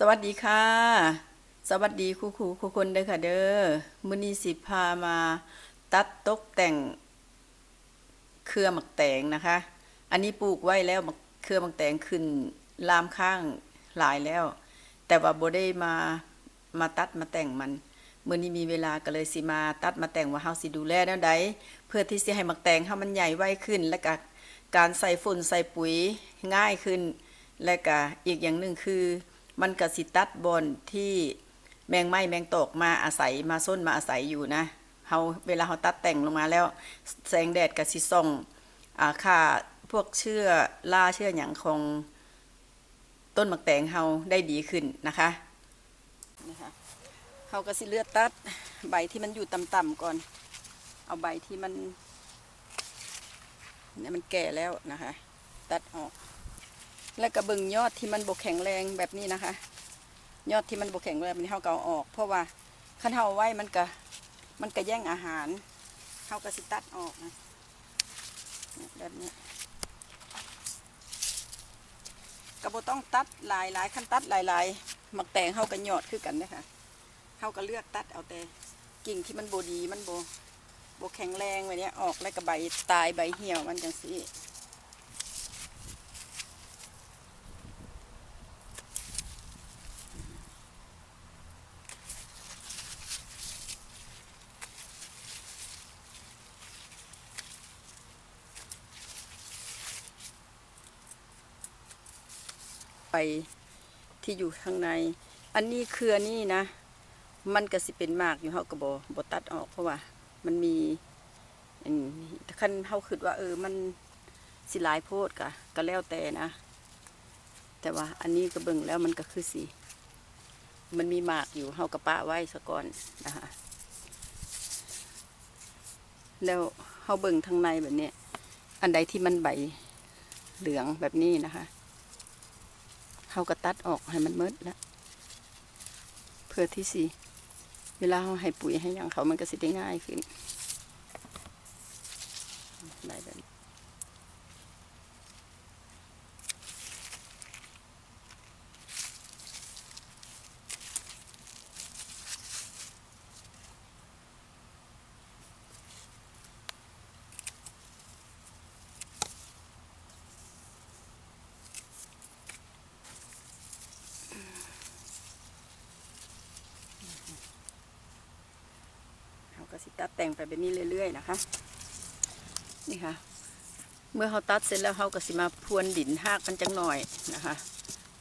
สวัสดีค่ะ สวัสดีครูครูครูคนเด้อค่ะเด้อมื้อนี้สิพามาตัดตกแต่ง เครือหมักแตงนะคะ อันนี้ปลูกไว้แล้วเครือหมักแตงขึ้นลามข้างหลายแล้ว แต่ว่าบ่ได้มามาตัดมาแต่งมันมื้อนี้มีเวลาก็เลยสิมาตัดมาแต่งว่าเฮาสิดูแลแนวใดเพื่อที่สิให้หมักแตงเฮามันใหญ่ไวขึ้น และก็การใส่ฝุ่นใส่ปุ๋ยง่ายขึ้น และก็อีกอย่างหนึ่งคือ มันก็สิตัดบนที่แมงไม้แมงตกมาอาศัยมาส้นมาอาศัยอยู่นะเฮาเวลาเฮาตัดแต่งลงมาแล้ว แสงแดดก็สิส่องอ่าค่าพวกเชื้อราเชื้อหยังของต้นมะแตงเฮาได้ดีขึ้นนะคะนะคะเฮาก็สิเลือกตัดใบที่มันอยู่ต่ำๆก่อน เอาใบที่มันเนี่ยมันแก่แล้วนะคะ ตัดออก แล้วก็เบิ่งยอดที่มันบกแข็งแรงแบบนี้นะคะ ยอดที่มันบกแข็งแรงแบบนี้เฮาก็เอาออก เพราะว่าคันเฮาเอาไว้มันก็มันก็แย่งอาหารเฮาก็สิตัดออกนะแบบนี้ก็บ่ต้องตัดหลายหลายคันตัดหลายหลายหมักแตงเฮาก็ยอดคือกันนะคะเฮาก็เลือกตัดเอาแต่กิ่งที่มันโบดีมันโบ่บ่แข็งแรงไว้เนี่ยออกแล้วก็ใบตายใบเหี่ยวมันจังซี่ ที่อยู่ข้างใน อันนี้เครือนี่นะ มันก็สิเป็นมากอยู่เฮาก็บ่บ่ตัดออกเพราะว่า มันมีอันคันเฮาคิดว่า เออมันสิหลายโพดก็ก็แล้วแต่นะ แต่ว่าอันนี้ก็เบิ่งแล้วมันก็คือสิมันมีหมากอยู่เฮาก็ปะไว้ซะก่อนนะคะแล้วเฮาเบิ่งทางในแบบนี้ อันใดที่มันใบเหลืองแบบนี้นะคะ เขาก็ตัดออกให้มันมืดแล้วเพื่อที่สิเวลาเขาให้ปุ๋ยให้ยังเขามันก็สิได้ง่ายขึ้นได้แบบ ก็สิตัดแต่งไปแบบนี้เรื่อยๆนะคะ นี่ค่ะ เมื่อเขาตัดเสร็จแล้วเขาก็สิมาพรวนดินหากกันจังหน่อยนะคะ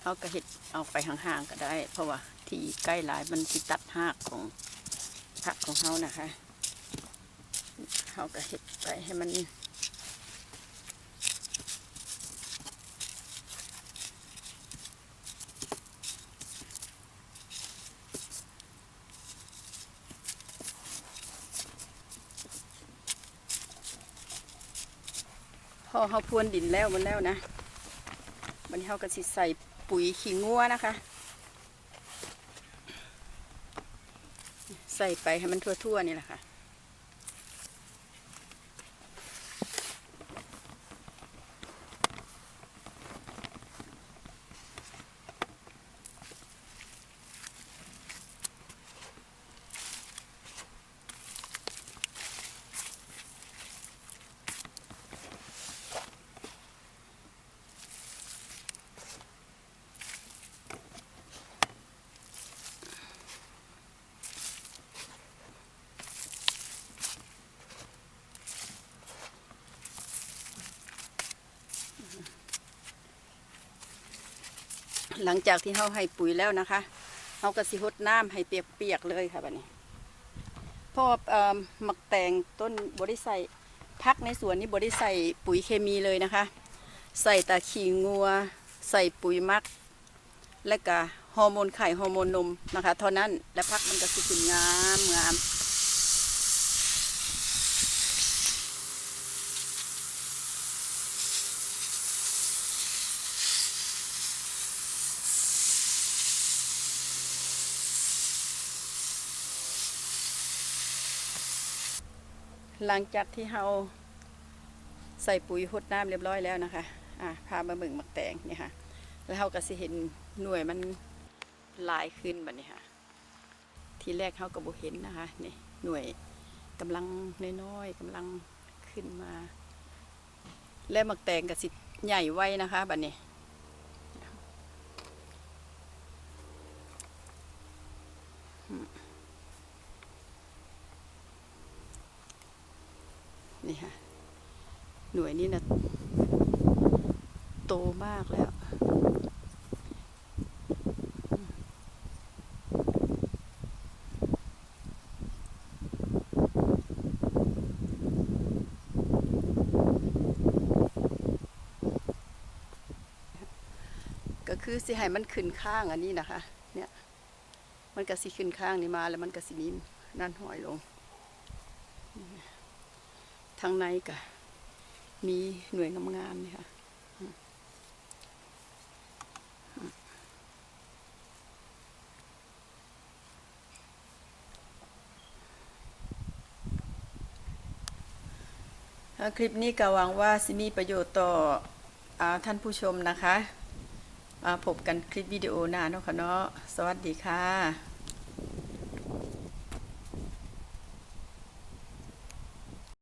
เขาก็เห็ดเอาไปห่างๆก็ได้ เพราะว่าที่ใกล้หลายมันสิตัดหากของผักของเขานะคะเขาก็เห็ดไปให้มัน อเขาพรวนดินแล้วมันแล้วนะมันเขาก็สิใส่ปุ๋ยขี้งัวนะคะ ใส่ไปให้มันทั่วๆนี่แหละค่ะ หลังจากที่เขาให้ปุ๋ยแล้วนะคะเขาก็สิหดน้ำให้เปียกๆเลยค่ะบัดนี้เพราะว่าเอ่อหมักแตงต้นบริใส่พักในสวนนี้บริใส่ปุ๋ยเคมีเลยนะคะ ใส่ตาขี้งัว ใส่ปุ๋ยมัก และก็ฮอร์โมนไข่ฮอร์โมนนมนะคะเท่านั้นและพักมันก็สิขึ้นงามงาม หลังจากที่เราใส่ปุ๋ยหดน้ำเรียบร้อยแล้วนะคะ อะพามาเบิ่งหมักแตงเนี่ยค่ะ แล้วเราก็สิเห็นหน่วยมันลายขึ้นแบัดนี้ค่ะ ทีแรกเขาก็บ่เห็นนะคะ นี่หน่วยกำลังน้อยๆกำลังขึ้นมา และหมักแตงกับสิใหญ่ไว้นะคะแบัดนี้ นี่ค่ะ หน่วยนี้นะโตมากแล้ว ก็คือสิให้มันขึ้นข้างอันนี้นะคะ เนี่ย มันก็สิขึ้นข้างนี้มาแล้วมันก็สิมีนั่นห้อยลง ทางในก็มีหน่วยงามๆนี่ค่ะคลิปนี้ก็หวังว่าสิมีประโยชน์ต่ออท่านผู้ชมนะคะพบกันคลิปวิดีโอหน้าเนาะค่ะเนาะสวัสดีค่ะ